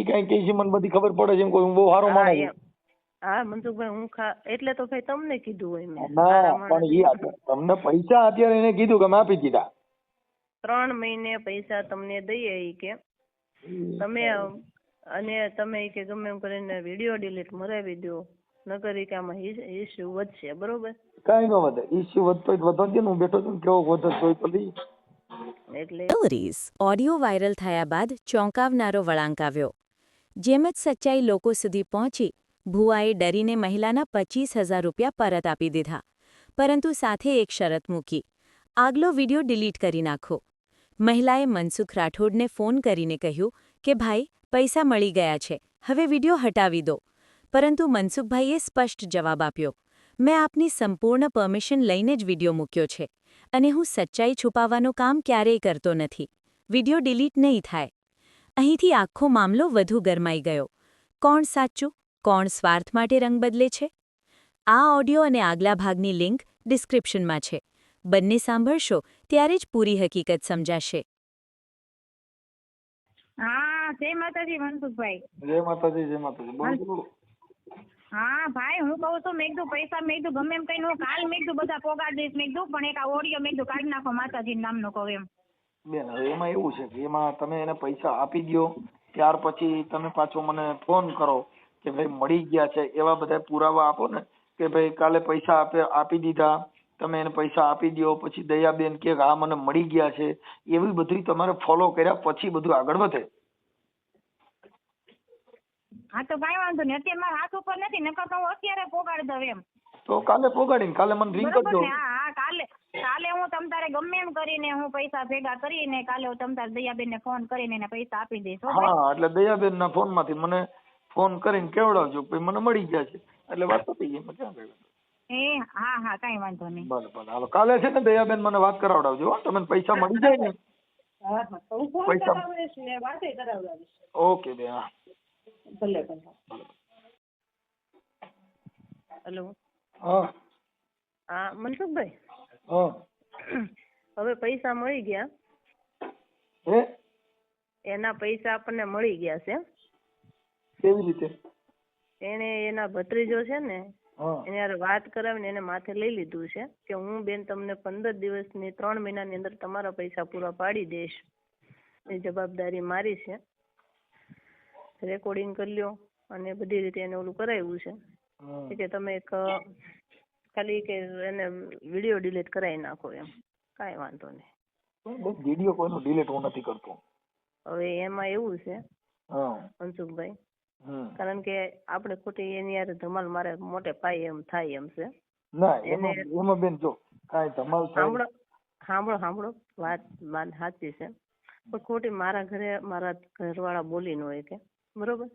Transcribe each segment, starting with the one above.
ઈ કઈ કે છે મને બધી ખબર પડે છે એમ કોઈ હું બહુ સારો માણસ છું હા મનસુખભાઈ હું ખા એટલે તો ભાઈ તમને કીધું હોય મેં. ના પણ ઈ તમને પૈસા અત્યારે એને કીધું કે મેં આપી દીધા. ત્રણ મહિને પૈસા તમને દઈએ ઈ કે. તમે અને તમે કે ગમે એમ કરીને વીડિયો ડિલીટ મરાવી દો નકર ઈ કે આમાં ઇસ્યુ વધશે બરોબર? કઈ ન વધે. ઇસ્યુ વધતો દે ને હું બેઠો છું કેવો વધતો તો પછી એટલે ઓડિયો વાયરલ થયા બાદ ચોંકાવનારો વળાંક આવ્યો. જેમ જ સચ્ચાઈ લોકો સુધી પહોંચી, ભુવાએ ડરીને મહિલાના પચીસ હજાર રૂપિયા પરત આપી દીધા. પરંતુ સાથે એક શરત મૂકી. આગલો વીડિયો ડિલીટ કરી નાખો. મહિલાએ મનસુખ રાઠોડને ફોન કરીને કહ્યું કે, ભાઈ, પૈસા મળી ગયા છે. હવે વિડિયો હટાવી દો. પરંતુ મનસુખભાઈએ સ્પષ્ટ જવાબ આપ્યો. મેં આપની સંપૂર્ણ પરમિશન લઈને જ વીડિયો મૂક્યો છે. અને હું સચ્ચાઈ છુપાવવાનું કામ ક્યારેય કરતો નથી. વિડિયો ડિલીટ નહીં થાય. અહીંથી આખો મામલો વધુ ગરમાઈ ગયો. કોણ સાચું? કોણ સ્વાર્થ માટે રંગ બદલે છે? આ ઓડિયો અને આગલા ભાગની લિંક ડિસ્ક્રિપ્શનમાં છે. બંને સાંભળશો ત્યારે જ પૂરી હકીકત સમજાશે. હા જય માતાજી મનસુખભાઈ. જય માતાજી જય માતાજી. બોલો બોલો. હા ભાઈ હું કહું છું મેં કીધું પૈસા મેં કીધું ગમે એમ કઈ કાલ મેં કીધું બધા પોગાડ દઈશ મેં કીધું પણ એક આ ઓડિયો મેં કીધું કાઢી નાખો માતાજી નામનો કહું એમ. બેન હવે એમાં એવું છે કે એમાં તમે એને પૈસા આપી દો ત્યાર પછી તમે પાછો મને ફોન કરો કે ભાઈ મળી ગયા છે એવા બધા પુરાવા આપો ને કે ભાઈ કાલે પૈસા આપે આપી દીધા તમે એને પૈસા આપી દો પછી દયાબેન કે હા મને મળી ગયા છે એવી બધી તમારે ફોલો કર્યા પછી બધું આગળ વધે. હા તો કઈ વાંધો નહીં. અત્યારે મારા હાથ ઉપર નથી નકર તો હું અત્યારે પોગાડી દઉં એમ. તો કાલે પોગાડીને કાલે મને રિંગ કરજો. હા હા કાલે. કાલે હું તમ તારે ગમે એમ કરીને હું પૈસા ભેગા કરીને કાલે હું તમ તારે દયાબેન ને ફોન કરીને એને પૈસા આપી દઈશ હો ભાઈ. હા એટલે દયાબેન ના ફોનમાંથી મને ફોન કરીને કેવડાવજો પછી મને મળી જશે છે. એટલે વાત પતી ગઈ એમાં ક્યાં કઈ એ હા હા કાંઈ વાંધો નહીં. ભલે ભલે હાલો કાલે છે ને દયાબેન મને વાત કરાવડાવજો હો. તમને પૈસા મળી જાય ને. પૈસા ઓકે બેન હા. હેલો. હા. હા મનસુખભાઈ? હવે પૈસા મળી ગયા. એના પૈસા આપણને મળી ગયા છે. કેવી રીતે? એને એના ભત્રીજો છે ને એને વાત કરાવીને એને માથે લઈ લીધું છે કે હું બેન તમને પંદર દિવસની ત્રણ મહિનાની અંદર તમારા પૈસા પૂરા પાડી દઈશ. એ જવાબદારી મારી છે. રેકોર્ડિંગ કરી લ્યો અને બધી રીતે એને ઓલું કરાવ્યું છે. કે તમે એક ખાલી કે એને વીડિયો ડિલીટ કરાવી નાખો એમ. કાંઈ વાંધો નહીં. બસ વીડિયો કોઈનો ડિલીટ હું નથી કરતો. હવે એમાં એવું છે મનસુખભાઈ કારણ કે આપણે ખોટી એની યાર ધમાલ મારે મોટે પાયે એમ થાય એમ છે. ના એમાં એમાં બેન જો કાંઈ ધમાલ થાય સાંભળો સાંભળો વાત વાત સાચી છે. પણ ખોટી મારા ઘરે મારા ઘરવાળા બોલી ન હોય કે. બરોબર?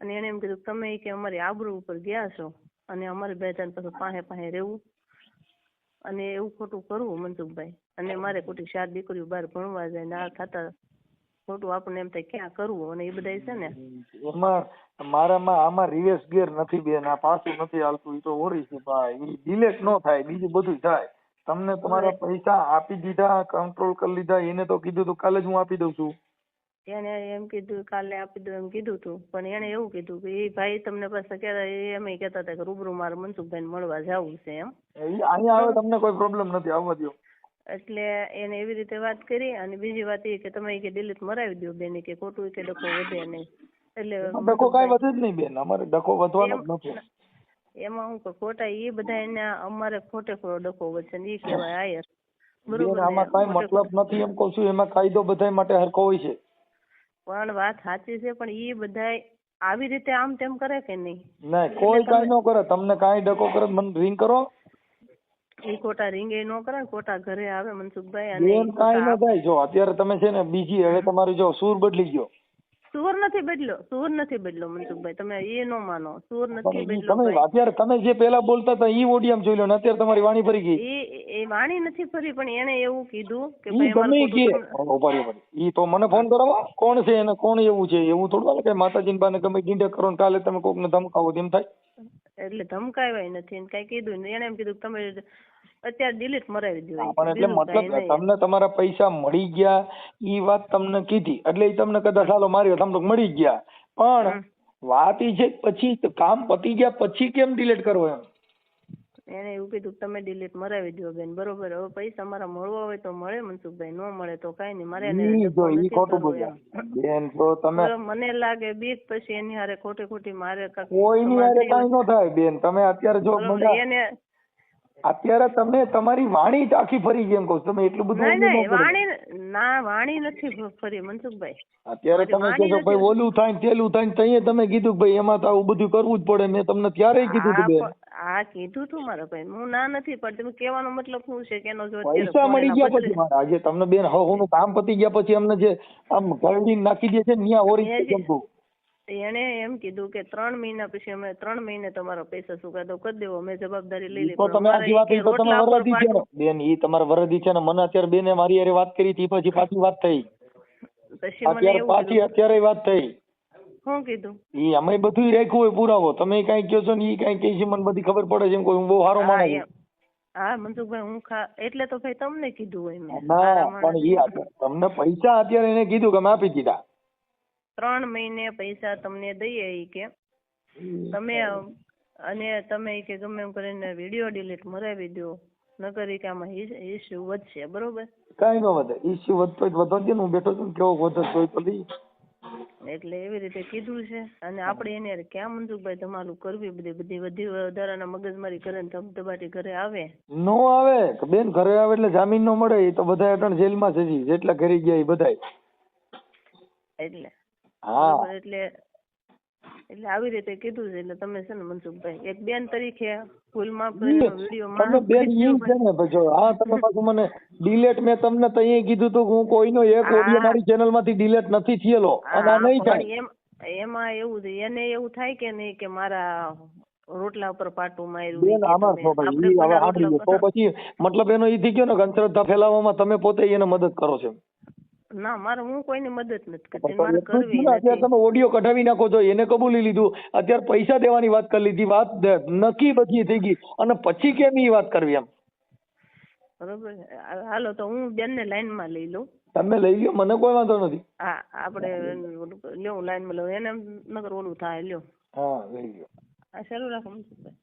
અને એને એમ કીધું તમે કે અમારી આબરૂ ઉપર ગયા છો. અને અમારે બે જણ પાસે પાસે પાસે રહેવું. અને એવું ખોટું કરવું મનસુખભાઈ. અને મારે ખોટી ચાર દીકરીઓ બહાર ભણવા જાય ને આ થતા ખોટું આપણને એમ થાય ક્યાં કરવું અને એ બધા છે ને. એમાં મારામાં આમાં રિવેસ ગેર નથી બેન આ પાછું નથી હાલતું એ તો ઓરી છે ભાઈ. એ ડિલેટ ન થાય બીજું બધું થાય. તમને તમારા પૈસા આપી દીધા કંટ્રોલ કરી લીધા એને તો કીધું તું કાલે જ હું આપી દઉં છું. એને એમ કીધું કાલે આપી દઉં એમ કીધું તું. પણ એને એવું કીધું કે એ ભાઈ તમને પાછા કહેતા એમ કહેતા હતા કે રૂબરૂ મારે મનસુખભાઈ મળવા જવું છે એમ. અહીંયા આવે તમને કોઈ પ્રોબ્લેમ નથી આવવા દો એટલે એને એવી રીતે વાત કરી અને બીજી વાત એ કે તમે કે ડિલીટ મરાવી દો બેન કે ખોટું કે ડખો વધે નહીં. એટલે ડખો કાંઈ વધે જ નહીં બેન અમારે ડખો વધવાનો જ નથી. એમાં હું ખોટા એ બધા એના અમારે ખોટે ખોટો ડખો વધશે ને એ કહેવાય આયર. બરોબર આમાં કાંઈ મતલબ નથી એમ કહું છું એમાં કાયદો બધાય માટે હરખો હોય છે. પણ વાત સાચી છે પણ ઈ બધાય આવી રીતે આમ તેમ કરે કે નહીં? ના કોઈ કાઈ ન કરે. તમને કાઈ ડકો કરે મને રિંગ કરો. એ ખોટા એ નો કરે ખોટા ઘરે આવે મનસુખભાઈ અને બેન ઈ ન થાય. જો અત્યારે તમે છે ને બીજી હવે તમારી જો સૂર બદલી ગયો. સુર નથી બદલ્યો સુર નથી બદલ્યો મનસુખભાઈ તમે એ નો માનો સુર નથી બદલ્યો તમે અત્યારે તમે જે પેલા બોલતા હતા ઈ ઓડિયમ જોઈ લો ને અત્યારે તમારી વાણી ફરી ગઈ. એ એ વાણી નથી ફરી પણ એને એવું કીધું કે ભાઈ અમારે ઈ ખોટું કે. ઊભા રહ્યો, ઈ તો મને ફોન કરો કોણ છે એને કોણ એવું છે એવું થોડું હાલે કે માતાજીને બાને ગમે ડીંડે કરો ને કાલે તમે કોકને ધમકાવો તેમ થાય? એટલે ધમકાવ્યા નથી એને કઈ કીધું એને એમ કીધું કે તમે અત્યારે ડિલીટ મરાવી દો પણ એટલે મતલબ તમને તમારા પૈસા મળી ગયા ઈ વાત તમને કીધી. એટલે ઈ તમને કદાચ હાલો માર્યો તમને મળી ગયા. પણ વાત ઈ છે પછી કામ પતી ગયા પછી કેમ ડિલીટ કરવો એમ? એને એવું કીધું તમે ડિલીટ મરાવી દો બેન બરોબર. હવે પૈસા મારા મળવા હોય તો મળે મનસુખભાઈ. ન મળે તો કઈ નહીં. મારે ઈ ખોટું બોલ્યા. બેન તો તમે મને લાગે બીક પછી એની હારે ખોટી ખોટી મારે કોઈ ની હારે કઈ ન થાય બેન. તમે અત્યારે જો બરોબર, એને અત્યારે તમે તમારી વાણી આખી ફરી ગઈ એમ કહું તમે એટલું બધું નહીં. વાણી ના વાણી નથી ફરી મનસુખભાઈ. અત્યારે તમે કહો છો ભાઈ ઓલું થાય ને તેલું થાય ને તઈએ તમે કીધું ભાઈ એમાં તો આવું બધું કરવું જ પડે. મેં તમને ત્યારે કીધું હતું બેન આ કીધું તું મારા ભાઈ. હું ના નથી પણ તમે કહેવાનો મતલબ શું છે કે એનો જો પૈસા મળી ગયા પછી મારા. આજે તમને બેન હવે હું કામ પતી ગયા પછી અમને જે આમ ગરડીને નાખી દે છે ને ત્યાં ઓરી મેં જે- જમતું. એણે એમ કીધું કે ત્રણ મહિના પછી અમે ત્રણ મહિને તમારા પૈસા તો કરી દેવો અમે જવાબદારી લઈ લીધી. તમે આખી વાત તો તમે વરદી છે ને બેન ઈ તમારા વરદી છે ને મને અત્યારે બેને મારી હારે વાત કરી હતી પછી પાછી વાત થઈ. પછી મને અત્યારે પાછી અત્યારે વાત થઈ. શું કીધું? ઈ અમે બધું રાખ્યું હોય પુરાવો. તમે કઈ કહો છો ને ઈ કઈ કહે છે મને બધી ખબર પડે છે એમ કોઈ હું બહુ સારો માણસ. હા મનસુખભાઈ હું ખા એટલે તો ભાઈ તમને કીધું હોય મેં. ના પણ. ઈ તમને પૈસા અત્યારે એને કીધું કે મેં આપી દીધા. ત્રણ મહિને પૈસા તમને દઈએ એ કે. તમે અને તમે કે ગમે એમ કરીને વીડિયો ડિલીટ મરાવી દો નકર ઈ કે આમાં ઇસ્યુ વધશે બરોબર? કઈ ન વધે. ઇસ્યુ વધતો જ વધો દે હું બેઠો છું કેવો હોય તો દી. એટલે એવી રીતે કીધું છે. અને આપણે એને ક્યાં મનસુખભાઈ તમારું કરવી? બધી બધી વધી વધારાના મગજમારી કરે ને ધબધબાટી ઘરે આવે. નો આવે. બેન ઘરે આવે એટલે જામીન નો મળે એ તો બધા અટણ જેલમાં છે જી. જેટલા ઘરે ગયા એ બધાય. એટલે. હા. એટલે એટલે આવી રીતે કીધું છે એટલે તમે છે ને મનસુખભાઈ એક બેન તરીકે ભૂલમાં તમે બેન ઈ છે ને પછી હા તમે પાછું મને ડિલેટ મેં તમને તઈએ કીધું તું કે હું કોઈનો એક ઓડિયો મારી ચેનલમાંથી ડિલેટ નથી થયેલો. અને આ નહીં થાય. એમાં એવું છે એને એવું થાય કે નહીં કે મારા રોટલા ઉપર પાટું માર્યું બેન આમાં છો ભાઈ? હવે કોઈના સાંભળી રોટલા લો. તો પછી મતલબ એનો ઈ થઈ ગયો ને અંધશ્રદ્ધા ફેલાવવામાં તમે પોતે એને મદદ કરો છો ના મારે હું કોઈની મદદ નથી કરતી મારે કરવી અત્યારે તમે ઓડિયો કઢાવી નાખો છો એને કબૂલી લીધું. અત્યારે પૈસા દેવાની વાત કરી લીધી વાત નક્કી બધી થઈ ગઈ. અને પછી કેમ એ વાત કરવી એમ? બરોબર હાલો તો હું બેન ને લાઈનમાં લઈ લઉં. તમે લઈ લ્યો મને કોઈ વાંધો નથી. હા આપણે લ્યો લાઈનમાં લઉં. એને નગર ઓલું થાય લ્યો. હા લઈ લ્યો. આ ચાલુ રાખો મનસુખભાઈ.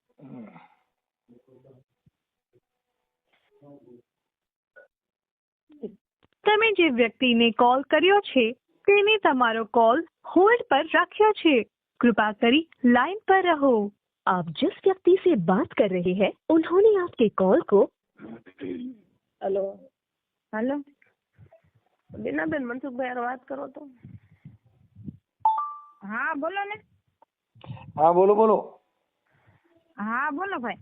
તમે જે વ્યક્તિને કોલ કર્યો છે તેને તમારો કોલ હોલ્ડ પર રાખ્યો છે. कृपा करी लाइन पर रहो आप जिस व्यक्ति से बात कर रहे हैं उन्होंने आपके कॉल को हेलो हेलो बिना बेन मनसुख भाई बात करो तो हाँ बोलो ने हाँ बोलो बोलो हाँ बोलो भाई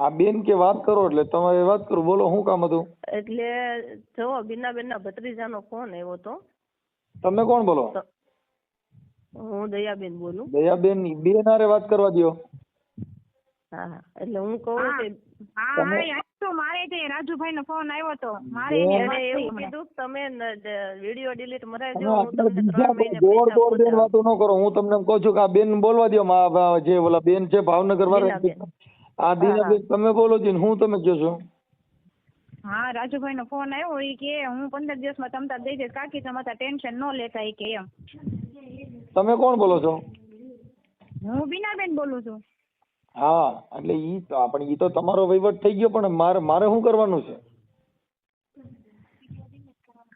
આ બેન કે વાત કરો એટલે તમારે વાત કરો. બોલો શું કામ હતું? એટલે જો બીનાબેન ના ભત્રીજાનો ફોન આવ્યો તો. તમે કોણ બોલો? હું દયાબેન બોલું. દયાબેન બેન હારે વાત કરવા દો હા. એટલે હું કહું કે હા તો મારે તે રાજુભાઈ નો ફોન આવ્યો તો. મારે. એને એવું કીધું કે તમે વીડિયો ડિલીટ મરાવી દો હું તમને બીજા મહિને દોડ દોડ બેન વાતો ન કરો. હું તમને કહું છું કે આ બેન બોલવા દ્યો મા- મા- જે ઓલા બેન છે ભાવનગર વાળા. આ દીનાબેન તમે બોલો છો ને હું તમે કહો છો? હા રાજુભાઈ નો ફોન આવ્યો એ કે હું પંદર દિવસમાં તમતા દઈ દઈશ કાકી તમારા ટેન્શન ન લેતા એ કે એમ. તમે કોણ બોલો છો? હું બીનાબેન બોલું છું. હા એટલે ઈ તો આપણે ઈ તો તમારો વહીવટ થઈ ગયો પણ મારે મારે શું કરવાનું છે?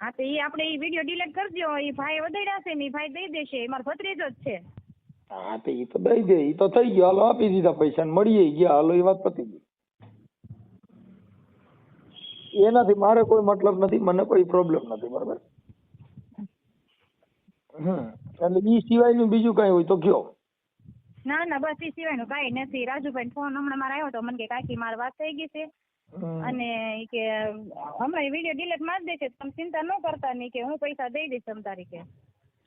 હા તો ઈ આપણે ઈ વીડિયો ડિલીટ કરી એ ઈ ભાઈ વધાર્યા છે ને એ ભાઈ દઈ દેશે એ મારો ભત્રીજો જ છે. હા તો ઈ તો દઈ દે એ તો થઈ ગયો. હાલો આપી દીધા પૈસા ને મળીએ ગયા. હાલો એ વાત પતી ગઈ. એનાથી મારે કોઈ મતલબ નથી મને કોઈ પ્રોબ્લેમ નથી બરાબર? હમ એટલે ઈ સિવાયનું બીજું કઈ હોય તો કયો? ના ના બસ એ સિવાયનું કઈ નથી. રાજુભાઈ ફોન હમણાં મારે આવ્યો તો મને કે કાકી મારી વાત થઈ ગઈ છે. અને કે હમણાં વીડિયો ડિલીટ મારી દેશે તમે ચિંતા ન કરતા નહીં કે હું પૈસા દઈ દઈશ તમ તારી કે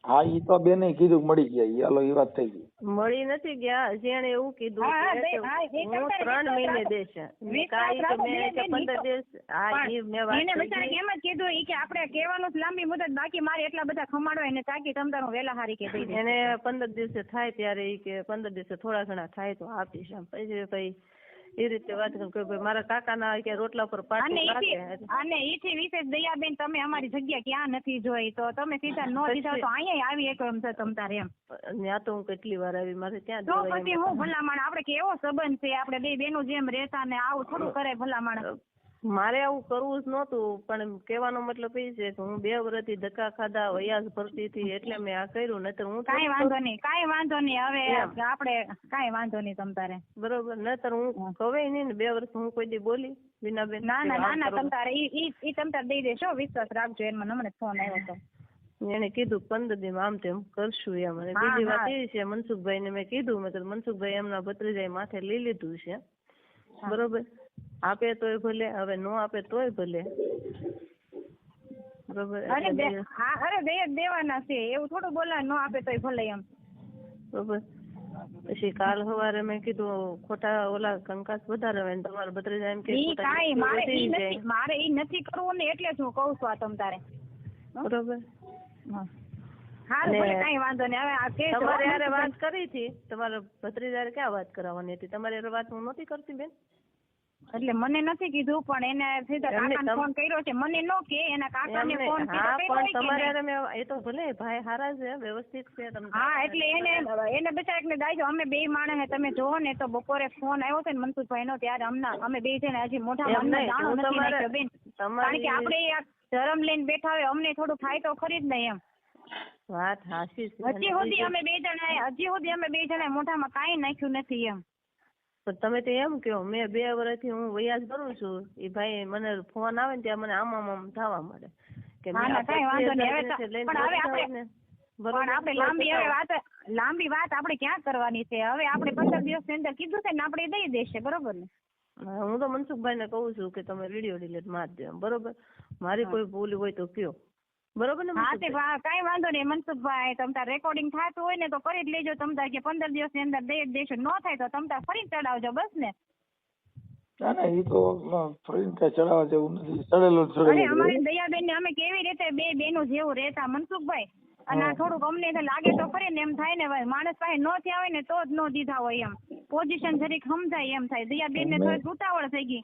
હા ઈ તો બેને કીધું કે મળી ગયા. ઈ હાલો ઈ વાત થઈ ગઈ. મળી નથી ગયા. હજી એણે એવું કીધું હા, કે હા, હું ત્રણ મહિને. દેશે. કાંઈ કે મેં કે પંદર દિવસ હા ઈ મેં વાત એને કરી એમ જ કીધું ઈ કે આપણે કહેવાનું જ લાંબી મુદત બાકી મારે એટલા બધા ખમાડવા એને તાકી તમ તારું વેલા હારી કે દઈ દે એને પંદર દિવસે થાય ત્યારે ઈ કે પંદર દિવસે થોડા ઘણા થાય તો આપીશ એમ. પછી ભાઈ એ રીતે વાત કરું મારા કાકાના કે રોટલા પર અને પાટું અને ઈથી વિશેષ દયાબેન તમે અમારી જગ્યા ક્યાં નથી જોઈ તો તમે સીધા નો દીધા તો અહીંયા આવી એક એમ છે તમ તારે એમ. ત્યાં તો હું કેટલી વાર આવી મારે ત્યાં તો પછી હું ભલામણ આપણે કેવો સંબંધ છે આપણે બે બેનો જેમ રહેતા ને આવું થોડું કરે ભલામણ? મારે આવું કરવું જ નહોતું પણ કહેવાનો મતલબ એ છે કે હું બે વર્ષથી ધક્કા ખાધા વયાસ ભરતી હતી એટલે મેં આ કર્યું નહીતર હું કાંઈ વાંધો નહીં કાંઈ વાંધો નહીં હવે. આપણે કાંઈ વાંધો નહીં તમ તારે. બરોબર નહીતર હું કવે નહીં ને બે વર્ષ હું કોઈ દી બોલી બીનાબેન ના ના ના ના તમતારે તમ ઈ ઈ ઈ તમ તારે દઈ દેશો વિશ્વાસ રાખજો એમાં હમણાં ફોન આવ્યો હતો એને કીધું પંદર દિન આમ તેમ કરશું એમ. અને બીજી વાત. એ છે મનસુખભાઈ ને મેં કીધું મેં મનસુખભાઈ એમના ભત્રીજાએ માથે લઈ લીધું છે. બરોબર? આપે તોય ભલે હવે નો આપે તોય ભલે. બરોબર હા અરે જ દેવાના છે એવું થોડું બોલા નો આપે તોય ભલે એમ. બરોબર. પછી કાલ સવારે મેં કીધું ખોટા ઓલા કંકાસ વધારે હોય તમારે ભત્રીજા એમ કે ઈ મારે ઈ નથી મારે ઈ નથી કરવું ને એટલે જ હું કહું છું આ તમ તારે. બરોબર. હા. તમારે વાત કરી હતી. તમારે ભત્રીજા ક્યાં વાત કરાવવાની હતી? તમારે વાત હું નહોતી કરતી બેન? એટલે મને નથી કીધું પણ એને સીધા કાકાને ફોન કર્યો છે. મને નો કે એના કાકાને ફોન કર્યો પણ તમારે નહીં? એ તો ભલે ભાઈ હારા છે વ્યવસ્થિત છે તમને હા એટલે એને એને બિચારાને દાઈજો અમે બે માણસ તમે જોવો ને તો બપોરે ફોન આવ્યો છે ને મનસુખભાઈ નો ત્યારે અમના અમે બે છે ને હજી મોઢા દાણો હું નથી નાખ્યો બેન. કારણ કે આપણે ધરમ લઈને બેઠા હોય અમને થોડું થાય તો ખરી જ ને એમ. વાત હાસી હજી સુધી અમે બે જણા હજી સુધી અમે બે જણા મોઢામાં કાંઈ નાખ્યું નથી એમ. પણ તમે તો એમ કહો મેં બે વર્ષથી હું વયાજ કરું છું એ ભાઈ મને ફોન આવે ને ત્યાં મને આમ આમ આમ થવા મળે કે ના, ના, પણ આપણે- ને? લાંબી હવે વાત લાંબી વાત આપણે ક્યાં કરવાની છે? હવે આપણે પંદર દિવસની અંદર કીધું છે ને આપણે દઈ દેશે બરોબર ને? હું તો મનસુખભાઈ ને કહું છું કે તમે વીડિયો ડિલીટ માર દો બરોબર? મારી કોઈ ભૂલ હોય તો કયો. બરોબર ને હા તે કઈ વાંધો નહીં. મનસુખભાઈ તમતા રેકોર્ડિંગ થતું હોય ને તો કરી જ લેજો. તમતા કે પંદર દિવસની અંદર દઈ જ દેશો. ન થાય તો તમતા ફરી ચડાવજો બસ ને. ના ના એ તો ફ્રીને કઈ ચડાવવા જેવું નથી. ચડેલો જ અરે ચડેલું અમારી દયાબેન ને અમે કેવી રીતે બે બેનો જેવું રહેતા મનસુખભાઈ? અને. થોડુંક અમને લાગે તો ખરી ને એમ થાય ને ભાઈ માણસ પાસે નો થયા હોય ને તો જ નો દીધા હોય એમ. પોઝિશન જરીક સમજાય એમ થાય. દયાબેન ને તમે- થોડીક ઉતાવળ થઈ ગઈ.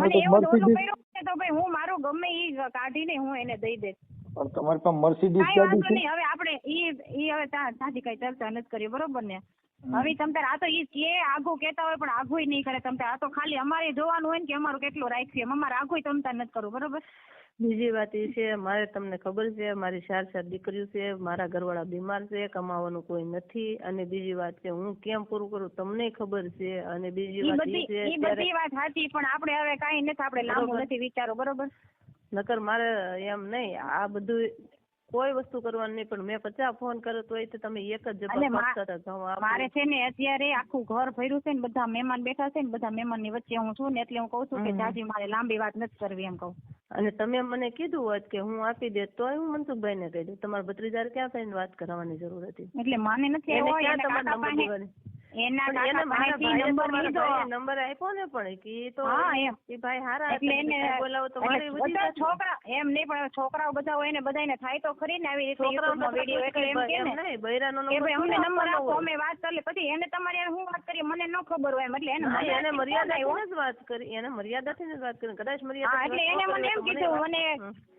મને એવું ઓલું કર્યું તો ભાઈ હું મારું ગમે એ કાઢીને હું એને દઈ દઈશ. પણ તમારી પાસે મર્સિડીઝ ગાડી વાંધો છે? નહીં હવે આપણે ઈ ઈ હવે તાજી કઈ ચર્ચા નથી કરી બરોબર ને? હવે તમ તાર આ તો ઈ કે આઘું કેતા હોય પણ આઘુંય નહીં કરે તમ તાર. આ તો ખાલી અમારે જોવાનું હોય ને કે અમારું કેટલું રાખીએ છે અમારે આઘુંય તમ તાર નથી કરવું બરોબર? બીજી વાત એ છે મારે તમને ખબર છે મારી ચાર ચાર દીકરીઓ છે મારા ઘરવાળા બીમાર છે કમાવાનું કોઈ નથી. અને બીજી વાત છે હું કેમ પૂરું કરું તમને ખબર છે. અને બીજી વાત એ બધી છે બધી વાત સાચી પણ આપણે હવે કાઈ નથી આપણે લાંબુ નથી વિચારો બરોબર? નકર મારે એમ નહીં. આ બધું કોઈ વસ્તુ કરવાની નહીં પણ મેં પચાસ ફોન કર્યો તે તમે એક જ. મારે છે ને અત્યારે આખું ઘર ફર્યું છે ને બધા મહેમાન બેઠા છે ને બધા મહેમાનની વચ્ચે હું છું ને એટલે હું કહું છું કે. જાજી મારે લાંબી વાત નથી કરવી એમ કહું. અને તમે મને કીધું હોત કે હું આપી દે તોય હું મનસુખભાઈ ને કહી દઉં. તમારા ભત્રીજાર ક્યાં થઈને વાત કરવાની જરૂર હતી? એટલે માને નથી એને આવ્યો ક્યાં એના કાકા નંબર પાસે દેવાની? એના પણ એને કાકા મારા પાસેથી નંબર લીધો નંબર આપ્યો ને પણ કે તો હા, એમ. ઈ ભાઈ હારા એટલે એને બોલાવો તો મારે બધા છોકરા એમ નહીં પણ છોકરાઓ બધા હોય ને બધાને થાય તો ખરી ને આવી રીતે વીડિયો એટલે એમ કે ને કે નંબર ભાઈ અમને નંબર આપો અમે વાત કરી પછી એને તમારી હું વાત કરી? મને ન ખબર હોય એમ. એટલે એને મર્યાદા એને મર્યાદાથી જ વાત કરી એને મર્યાદાથી જ વાત કરી કદાચ મર્યાદા એટલે એને મને એમ કીધું મને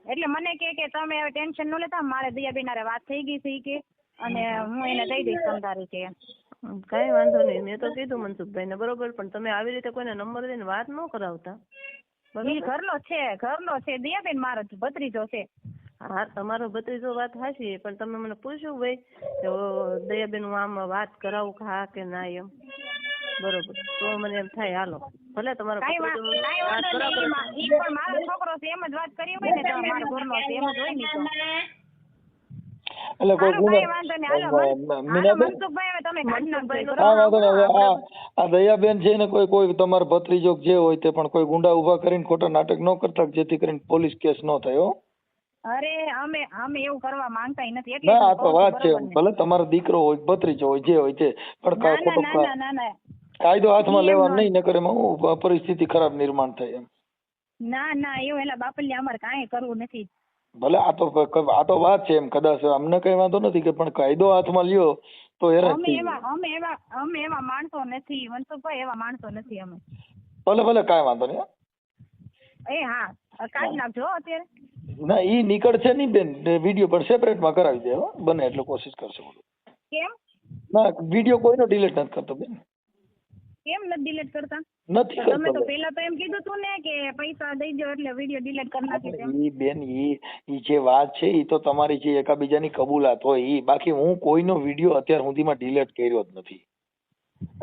એટલે મને કે કે તમે ટેન્શન ન લેતા મારે દયાબેન વાત થઈ ગઈ છે કે. અને હું એને દઈ દઈશ તમારી કે કાંઈ વાંધો નહીં. મેં તો કીધું મનસુખભાઈ ને બરોબર પણ તમે આવી રીતે કોઈને નંબર દઈને વાત ન કરાવતા. ઈ ઘરનો છે ઘરનો છે. દિયાબેન મારો ભત્રીજો છે. હા તમારો ભત્રીજો વાત હાચી પણ તમે મને પૂછ્યું ભાઈ કે દયાબેન હું આમ વાત કરાવું કે હા કે ના એમ. બરોબર. તો મને એમ થાય હાલો ભલે તમારો વાત કરાવો પણ મારો છોકરો છે એમ જ વાત કરી હોય ને મારો ઘરનો છે એમ જ હોય ને એટલે કોઈ ગુનો આ દયાબેન છે ને કોઈ કોઈ તમારા ભત્રીજો જે હોય તે પણ કોઈ ગુંડા ઊભા કરીને ખોટા નાટક ન કરતા જેથી કરીને પોલીસ કેસ ન થાય હો. અરે અમે અમે એવું કરવા માંગતા નથી. એટલે ના આ તો વાત છે છું, બરોબર ને? ભલે તમારો દીકરો હોય ભત્રીજો હોય જે હોય તે પણ ના કા- ના ખોટો કાયદો હાથમાં લેવા નહીં નકર એમાં પરિસ્થિતિ ખરાબ નિર્માણ થાય એમ. ના ના એવું એલા બાપલિયા અમારે કાંઈ કરવું નથી. ભલે આ તો આ તો વાત છે એમ કદાચ અમને કઈ વાંધો નથી કે પણ કાયદો હાથમાં લ્યો તો હેરાન અમે એવા અમે એવા અમે એવા માણસો નથી મનસુખભાઈ એવા માણસો નથી અમે. ભલે ભલે કાંઈ વાંધો નહીં. એ હા કાઢી નાખજો અત્યારે. ના ઈ નીકળશે નહીં બેન વીડિયો પર સેપરેટમાં કરાવી દે હો. બને એટલે કોશિશ કરશે બધું. કેમ? ના વીડિયો કોઈનો ડિલીટ નથી કરતો બેન. કેમ નથી ડિલીટ કરતા? નથી તમે તો પહેલા તો એમ કીધું તું ને કે પૈસા દઈ દો એટલે વીડિયો ડિલીટ કરી નાખી ઈ બેન ઈ ઈ જે વાત છે ઈ તો તમારી જે એકાબીજાની કબૂલાત હોય ઈ. બાકી હું કોઈનો વીડિયો અત્યાર સુધીમાં ડિલીટ કર્યો જ નથી.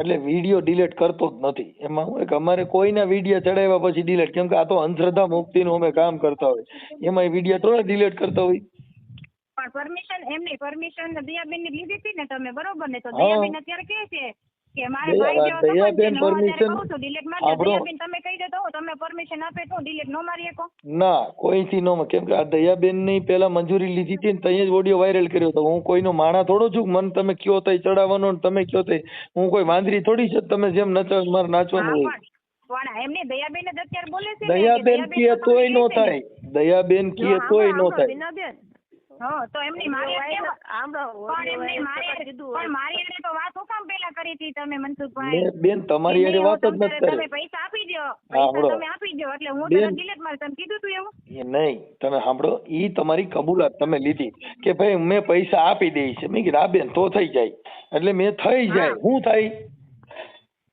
એટલે વીડિયો ડિલીટ કરતો જ નથી. એમાં હું કે અમારે કોઈના વીડિયો ચડાવ્યા પછી ડિલીટ કેમ કે આ તો અંધશ્રદ્ધા મુક્તિનું અમે કામ કરતા હોય. એમાં વીડિયો થોડા ડિલીટ કરતા હોય. પણ પરમિશન એમની પરમિશન દયાબેનની લીધી હતી ને તમે બરોબર ને? તો. દયાબેન અત્યારે કે છે કે મારે ભાઈ જેવો સંબંધ છે ને હું અત્યારે કહું છું delete મારી આપણો- દયાબેન તમે કહી દો તો હું તમે પરમિશન આપે તો delete ન મારી શકો? ના કોઈથી નો કેમ કે આ દયાબેનની પેલા મંજૂરી લીધી હતી ને તઈ જ ઓડિયો વાયરલ કર્યો હતો. હું કોઈનો માણા થોડો છું? કે મને તમે કયો તઈ ચડાવવાનો ને તમે કયો તઈ? હું કોઈ વાંદરી થોડી છે? તમે જેમ નચાવ મારે હા નાચવાનું હોય. પણ પણ એમને દયાબેન જ અત્યારે બોલે છે ને કે દયાબેન કીએ તોય નો કહે છે ને. થાય દયાબેન કીએ તોય નો થાય. હા તો એમની મારી હારે કેમ- આંબળો, પણ એમની મારી કીધું પણ મારી હારે તો વાત હું કરી હતી તમે મનસુખભાઈ? બેન તમારી હારે વાત જ નથી કરી. તમે પૈસા આપી દો પૈસા તમે આપી દો એટલે હું તમને તરત માર. તમે કીધું તું એવું? એ નહીં તમે સાંભળો ઈ તમારી કબૂલાત તમે લીધી કે ભાઈ મેં પૈસા આપી દઈશ મેં કીધું આ બેન તો થઈ જાય. એટલે મેં થઈ જાય. હું થાય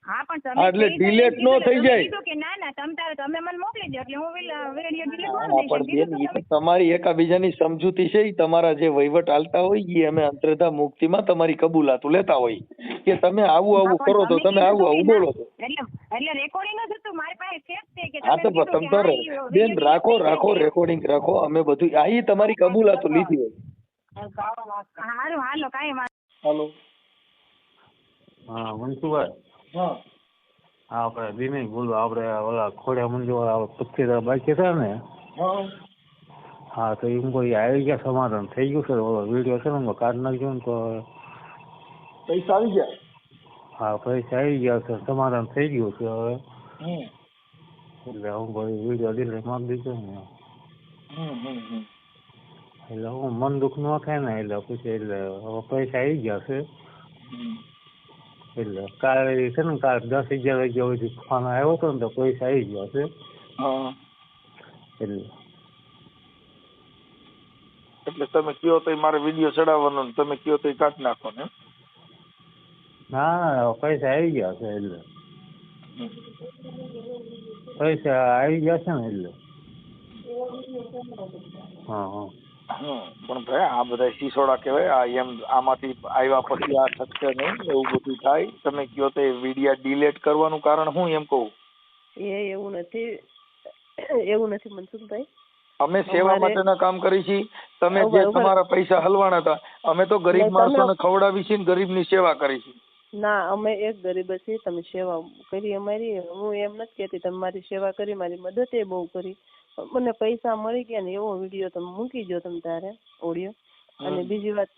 હા પણ તમે એટલે ડિલેટ નો થઈ જાય. કીધું કે ના ના તમ તારે તમે મને મોકલી દો એટલે હું વીડિયો delete હા, મારી દઈશ. પણ બેન તમારી એકાબીજાની સમજૂતી છે તમારા જે વહીવટ હાલતા હોય એ અમે અંતરધા મુક્તિમાં તમારી કબૂલાતું લેતા હોય. કે તમે આવું આવું કરો તો તમે આવું આવું બોલો. છો એટલે એટલે રેકોર્ડિંગ જ હતું મારી પાસે છે તે કે હા તો તમે તો બેન રાખો રાખો રેકોર્ડિંગ રાખો અમે બધું આ તમારી કબૂલાતું લીધી હોય. હારું હાલો કાંઈ હાલો. હા મનસુભાઈ હા. આપણે દિનેશ બોલો આપણે ઓલા ખોડિયા મંદિર વાળા પચીસ બાકી હતા ને? હા. તો એમ કોઈ આવી ગયા સમાધાન? થઈ ગયું છે? ઓલો વીડિયો છે ને કાઢી નાખજો ને તો પૈસા આવી ગયા? હા પૈસા આવી ગયા છે સમાધાન થઈ ગયું છે હવે. એટલે હું કોઈ વીડિયો ડિલીટ મારી દીધો ને. એટલે હું મન દુઃખ ન થાય ને એટલે પછી એટલે હવે પૈસા આવી ગયા છે. એટલે કાલે છે ને કાલે દસ અગિયાર વાગ્યા સુધી ફોન આવ્યો હતો ને તો પૈસા આવી ગયા છે એટલે એટલે તમે કયો તો મારે વીડિયો ચડાવવાનો તમે કયો તો કાઢી નાખો ને ના પૈસા આવી ગયા છે એટલે. પૈસા આવી ગયા છે ને એટલે. હા હા. હમ. પણ ભાઈ આ બધા સિસોડા કહેવાય. આ એમ આમાંથી આવ્યા પછી આ શક્ય નહીં એવું બધું થાય. તમે કયો તો વિડિયા ડિલેટ કરવાનું કારણ હું એમ કહું? એ એવું નથી. એવું નથી મનસુખભાઈ. અમે સેવા માટેના કામ કરી છીએ. તમે જે તમારા પૈસા હલવાના હતા અમે તો ગરીબ માણસોને ખવડાવી છીએ ને ગરીબની સેવા કરી છે ના અમે એક ગરીબ છીએ. તમે સેવા કરી અમારી. હું એમ નથી કહેતી તમે મારી સેવા કરી મારી મદદ એ બહુ કરી. મને પૈસા મળી ગયા ને એવો વીડિયો તમે મૂકી દો તમે તારે ઓડિયો. અને બીજી વાત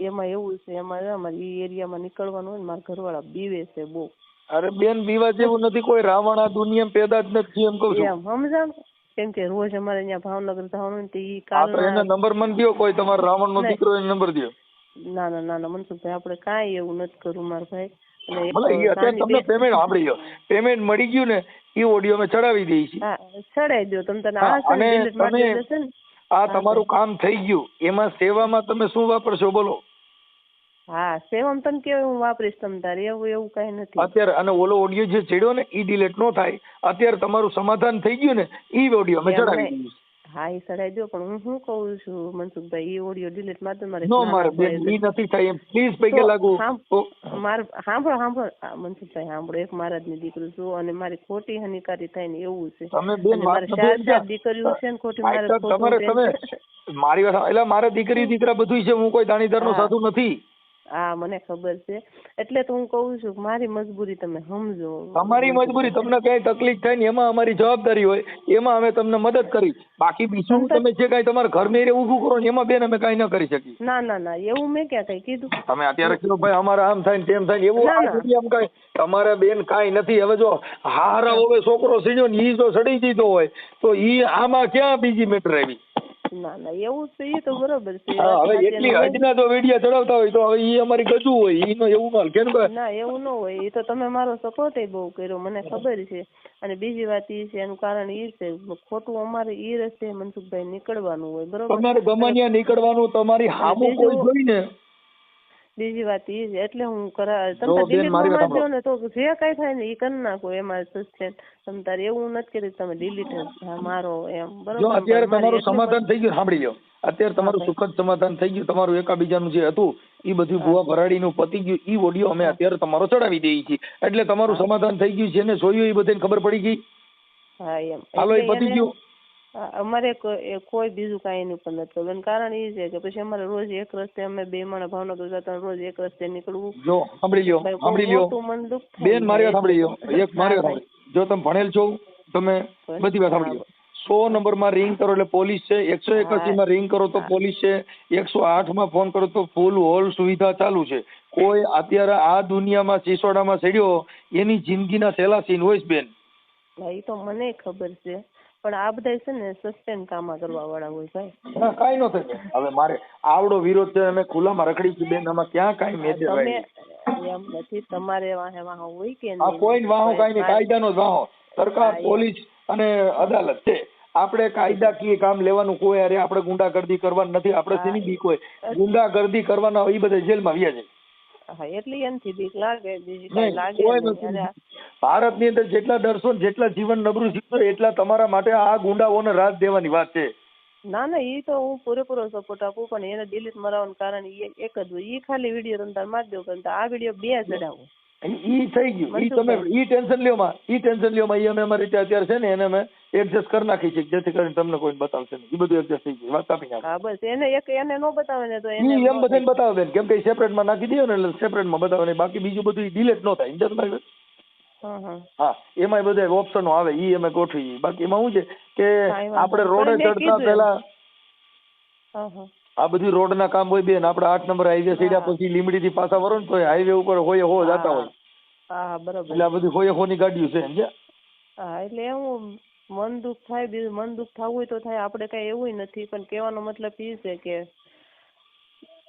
એમાં એવું છે એમાં અમારે એ એરિયામાં નીકળવાનું હોય ને મારા ઘરવાળા બીવે છે બહુ. અરે બેન બીવા જેવું નથી કોઈ રાવણ આ દુનિયામાં પેદા જ નથી એમ કહું છું. એમ સમજાણ કેમ કે રોજ અમારે અહીંયા ભાવનગર જવાનું તો ઈ તો નંબર મન દયો કોઈ તમારો રાવણ નો દીકરો એને નંબર દ્યો. ના ના ના ના મનસુખભાઈ આપણે કાંઈ એવું નથી કરવું મારા ભાઈ. અત્યારે તમને પેમેન્ટ સાંભળી ગયો પેમેન્ટ મળી ગયું ને એ ઓડિયો અમે ચડાવી દઈએ છીએ દો તમે તને આ અને તમે- આ તમારું કામ થઈ ગયું. એમાં સેવામાં તમે શું વાપરશો બોલો? હા સેવમ તને કે હું વાપરીશ તમ તારે? એવું એવું કઈ નથી. અત્યારે અને ઓલો ઓડિયો જે ચડ્યો ને ઈ ડિલીટ નો થાય. અત્યારે તમારું સમાધાન થઈ ગયું ને ઈ ઓડિયો અમે ચડાવી દઈશ દઈએ હા એ ચડાઈ દો પણ હું શું કહું છું મનસુખભાઈ એ ઓડિયો ડિલીટ માર દો મારે નો મારે ઈ નથી થાય એમ. પ્લીઝ પૈકે લાગુ. માર સાંભળો સાંભળો મનસુખભાઈ સાંભળો એક મહારાજની દીકરી છું અને મારી ખોટી હાનિકારી થાય ને એવું છે. તમે બેન મારે ચાર ચાર દીકરીઓ છે ને ખોટી મારે તમારે તમે મારી વાત એટલે મારે દીકરી દીકરા બધું છે હું કોઈ દાણીદાર નો. સાધુ નથી. હા મને ખબર છે. એટલે તો હું કહું છું મારી મજબૂરી તમે સમજો. અમારી મજબૂરી તમને કઈ તકલીફ થાય ને એમાં અમારી જવાબદારી હોય એમાં અમે તમને મદદ કરી. બાકી બીજું તમે જે કઈ તમારા ઘર મેરે ઊભું કરો ને એમાં બેન અમે કઈ ન કરી શકીએ. ના ના ના એવું મેં ક્યાં કઈ કીધું? તમે અત્યારે કીધું ભાઈ અમારે આમ થાય ને તેમ થાય ને એવું ના, આ ના. દુનિયામાં કઈ તમારે બેન કાઈ નથી. હવે જો હારા હવે છોકરો સીજો ને ઈ જો સડી દીધો હોય તો ઈ આમાં ક્યાં બીજી મેટર આવી? ના ના એવું તો એ તો બરોબર છે હવે એટલી હદના જો વીડિયો ચડાવતા હોય તો હવે ઈ અમારી ગજુ હોય ઈનો એવું ના કેમ કે ના એવું ન હોય એ તો તમે મારો સપોર્ટ એ બહુ કર્યો મને ખબર છે. અને બીજી વાત એ છે એનું કારણ એ છે ખોટું અમારે એ રસ્તે મનસુખભાઈ નીકળવાનું હોય બરોબર? તમારે ગમાનિયા નીકળવાનું તમારી હામું કોઈ બીજું- જોઈ ને? બીજી વાત ઈ છે એટલે હું કરા તમે ડિલીટ મારી દો ને તો જે કઈ થાય ને ઈ કરી નાખો એમાં સસ્પેન્ડ તમે તારે એવું નથી કરી તમે ડિલીટ મારો એમ બરોબર જો અત્યારે તમારું સમાધાન થઈ ગયું સાંભળી લો અત્યારે તમારું સુખદ સમાધાન થઈ ગયું તમારું એકાબીજાનું જે હતું એ બધું ભુવા ભરાડીનું પતી ગયું ઈ ઓડિયો અમે અત્યારે તમારો ચડાવી દઈએ છીએ. એટલે તમારું સમાધાન થઈ ગયું છે ને જોયું એ બધાને ખબર પડી ગઈ? હા એમ. હાલો એ પતી ગયું. અમારે કોઈ બીજું કાંઈ એની ઉપર નથી કરવું કારણ એ છે કે પછી અમારે રોજ એક રસ્તે અમે બે માણસ ભાવનગર જતા રોજ એક રસ્તે નીકળવું. જો સાંભળી લ્યો સાંભળી લ્યો. બેન મારી વાત સાંભળી લ્યો. એક મારી વાત સાંભળી જો તમે ભણેલ છો તમે બધી વાત સાંભળી લો સો નંબરમાં રિંગ કરો એટલે પોલીસ છે એકસો એકાસી માં રિંગ કરો તો પોલીસ છે એકસો આઠમાં ફોન કરો તો ફૂલ હોલ સુવિધા ચાલુ છે. કોઈ અત્યારે આ દુનિયામાં સિસોડામાં સડ્યો એની જિંદગીના સેલા સીન હોય બેન. એ તો મને ખબર છે. પણ આ બધા છે ને સસ્ટેન કામા કરવા વાળા હોય ભાઈ ના કાંઈ ન થાય. હવે મારે આવડો વિરોધ છે અમે ખુલ્લામાં રખડી છે બેન આમાં ક્યાં કાંઈ મેજર તમે એમ નથી તમારે વાહે વાહ હોય કે આ? કોઈ વાહો કાંઈ નહીં કાયદાનો જ વાહો. સરકાર પોલીસ અને અદાલત છે. આપણે કાયદાકીય કામ લેવાનું કોઈ અરે આપણે ગુંડાગર્દી કરવાની નથી આપણે શેની બીક હોય ગુંડાગર્દી કરવાના એ બધા જેલમાં વ્યા જાય. હા ની એનથી બીક લાગે બીજી કાંઈ લાગે નહીં. નથી. અરે આ- ભારતની અંદર જેટલા ડરશો ને જેટલા જીવન નબળું જીવશો એટલા તમારા માટે આ ગુંડાઓને રાજ દેવાની વાત છે. ના ના ઈ તો હું પૂરેપૂરો સપોર્ટ આપું પણ એને ડિલીટ મરાવવાનું કારણ એક જ હોય. ઈ ખાલી વીડિયો તમે તાર મારી દો પણ આ વીડિયો બે ચડાવો. ઈ થઈ ગયું. ઈ તમે ઈ ટેન્શન લ્યો માં. ઈ ટેન્શન લ્યો માં. ઈ અમે અમારી રીતે અત્યારે છે ને એને અમે એડજસ્ટ કરી નાખી છે. જેથી કરીને તમને કોઈ બતાવશે નહીં. ઈ બધું એડજસ્ટ થઈ ગયું. વાત કાપી નાખો. હા બસ. એને એક એને નો બતાવે ને તો એને એમ બધાને બતાવે બેન. કેમ કે સેપરેટમાં નાખી દે ને એટલે સેપરેટમાં બતાવે ને બાકી બીજું બધું ડિલેટ ન થાય. સમજ્યા તમારી હા. એમાંય બધા ઓપ્શનો આવે. ઈ અમે ગોઠવી બાકી એમાં શું છે કે આપણે રોડે ચડતા પહેલા હા હા આ બધી રોડ ના કામ હોય બેન. આપણે આઠ નંબર હાઈવે ચડ્યા પછી લીમડી થી પાછા વરો ને તો હાઈવે ઉપર હોય હો જતા હોય. હા બરાબર. એટલે આ બધી હોય હો ની ગાડીઓ છે સમજ્યા? હા એટલે એવું મન દુઃખ થાય બીજું મન દુઃખ થવું હોય તો થાય. આપણે કઈ એવું નથી પણ કહેવાનો મતલબ એ છે કે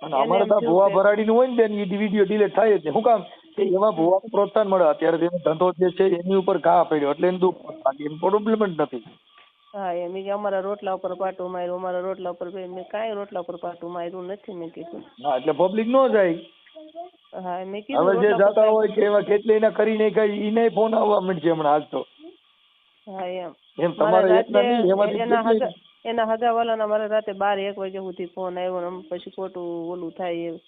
અને અમારે તો ભુવા ભરાડી નું હોય ને બેન એ વીડિયો ડિલેટ થાય જ નહીં. શું કામ? કે એવા ભુવા પ્રોત્સાહન મળે. અત્યારે તેનો ધંધો જે છે એની ઉપર ઘા પડ્યો. એટલે એને દુઃખ. એમ પ્રોબ્લેમ જ નથી. હા એમ ઈ કે અમારા રોટલા ઉપર પાટું માર્યું અમારા રોટલા ઉપર મેં કાંઈ રોટલા ઉપર પાટું માર્યું નથી મેં કીધું. હા એટલે પબ્લિક નો જાય. હા મેં કીધું હવે જે જાતા હોય કે એવા કેટલી ના કરી નહીં કઈ એને ફોન આવવા માંડશે હમણાં આજ તો. હા એમ. એમ તમારે મારા નહીં રાતે એમાંથી એના હગા એના હગાવાલાના મારા રાતે બાર એક વાગે સુધી ફોન આવ્યો ને પછી ખોટું ઓલું થાય એ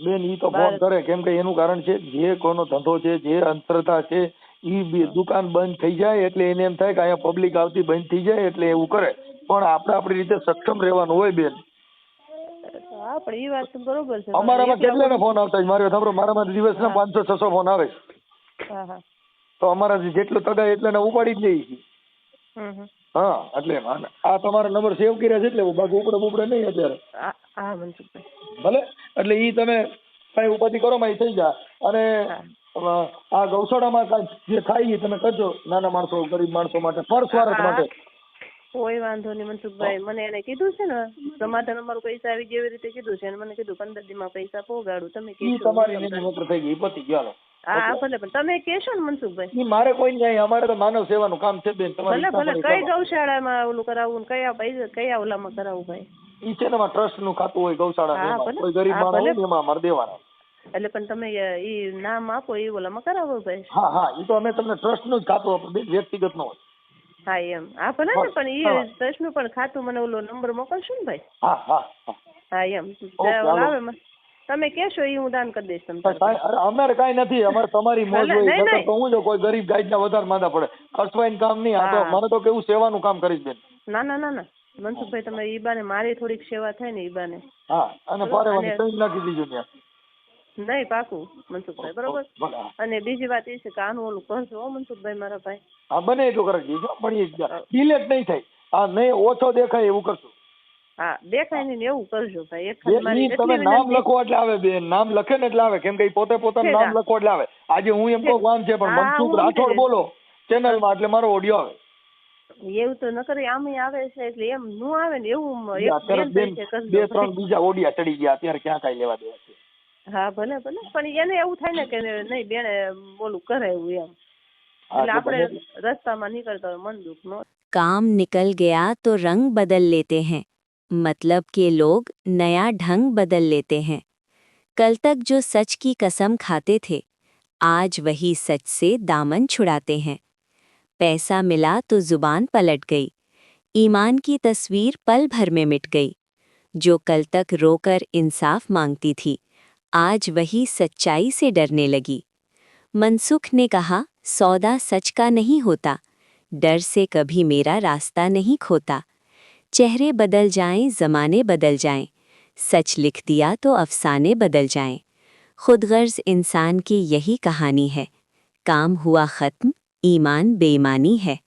બેન ઈ તો ફોન કરે કેમ કે એનું કારણ છે જે કોનો ધંધો છે જે અંતરતા છે ઈ દુકાન બંધ થઈ જાય એટલે એને એમ થાય કે અહીંયા પબ્લિક આવતી બંધ થઈ જાય એટલે એવું કરે. પણ આપણે આપણી રીતે સક્ષમ રહેવાનું હોય બેન. અમારામાં કેટલાના ફોન આવતા મારે સાંભળો મારામાં દિવસના પાંચસો છસો ફોન આવે તો અમારા જેટલો તગાય એટલાને ઉપાડી જ લઈએ છીએ. હા એટલે આ તમારા નંબર સેવ કર્યા છે એટલે બાકી ઉપડે ઉપડે નહીં અત્યારે. હા હા મનસુખભાઈ. ભલે? એટલે ઈ તમે કઈ ઉપાધિ કરો માં થઈ જા. અને આ ગૌશાળામાં કાંઈ જે થાય તમે કરજો. નાના માણસો ગરીબ માણસો માટે પર માટે. કોઈ વાંધો નહીં મનસુખભાઈ. મને એને કીધું છે ને સમાધાન અમારું પૈસા આવી જેવી રીતે કીધું છે મને કીધું પંદર દીમાં પૈસા પોગાડું તમે કીધું તમારી માત્ર થઈ ગઈ પતી ગયો હા ભલે પણ તમે કહેશો ને મનસુખભાઈ. મારે કોઈ નહીં અમારે તો માનવ સેવાનું કામ છે બેન તમારી ભલે ભલે કઈ ગૌશાળામાં ઓલું કરાવવું ને કયા પૈસા કયા ઓલામાં કરાવવું ભાઈ? ઈ છે ને ટ્રસ્ટનું ખાતું હોય ગૌશાળા ગરીબ માણસ એમાં અમારે દેવાના. એટલે પણ તમે એ નામ આપો એ ઓલામાં કરાવો ભાઈ. હા હા એ તો અમે તમને ટ્રસ્ટનું જ ખાતું આપણે વ્યક્તિગત નો હા એમ. હા ને પણ એ ટ્રસ્ટનું પણ ખાતું મને ઓલો નંબર મોકલશો ને ભાઈ? હા હા હા. એમ. આવે તમે કેશો એ હું દાન કરી દઈશ તમને અમારે કઈ નથી. અમારે તમારી મોજ હોય. તો હું જો કોઈ ગરીબ ગાઈડના વધારે માંદા પડે. ખર્ચવાઈને કામ નહીં આ તો. મને તો કેવું સેવાનું કામ કરીશ બેન. ના ના ના ના. મનસુખભાઈ તમે ઈ બાને મારી થોડીક સેવા થાય ને ઈ બાને. હા અને ફરે નાખી દીધું ત્યાં. નહીં પાકું મનસુખભાઈ બરોબર? અને બીજી વાત એ છે કે આનું ઓલું કરજો મનસુખભાઈ મારા ભાઈ. હા બને એટલું કરે દઈશું પણ એ ડિલેટ નહીં થાય. આ નહીં ઓછો દેખાય એવું કરશું. હા દેખાય નહીં ને એવું કરજો ભાઈ એક મારી તમે નામ લખો એટલે આવે બેન નામ લખે ને એટલે આવે. કેમ કે પોતે પોતાનું નામ. લખો એટલે આવે. આજે હું એમ કહું ગામ છે પણ મનસુખ રાઠોડ બોલો ચેનલમાં એટલે મારો ઓડિયો આવે. એવું તો નકર આમ આવે છે એટલે એમ નું આવે ને એવું કરજો. બે ત્રણ બીજા ઓડિયા ચડી ગયા અત્યારે ક્યાં કાંઈ લેવા દેવા છે? હા ભલે ભલે પણ એને એવું થાય ને કે નહીં બેને બોલું કરે એવું એમ હા, એટલે તો આપણે ભલે. રસ્તામાં નીકળતા હોય મન દુઃખ નો काम निकल गया तो रंग बदल लेते हैं मतलब के लोग नया ढंग बदल लेते हैं कल तक जो सच की कसम खाते थे आज वही सच से दामन छुड़ाते हैं पैसा मिला तो जुबान पलट गई ईमान की तस्वीर पल भर में मिट गई जो कल तक रोकर इंसाफ मांगती थी आज वही सच्चाई से डरने लगी। मनसुख ने कहा, सौदा सच का नहीं होता। डर से कभी मेरा रास्ता नहीं खोता। चेहरे बदल जाएँ, जमाने बदल जाएँ। सच लिख दिया तो अफसाने बदल जाएँ। खुदगर्ज इंसान की यही कहानी है। काम हुआ खत्म, ईमान बेईमानी है।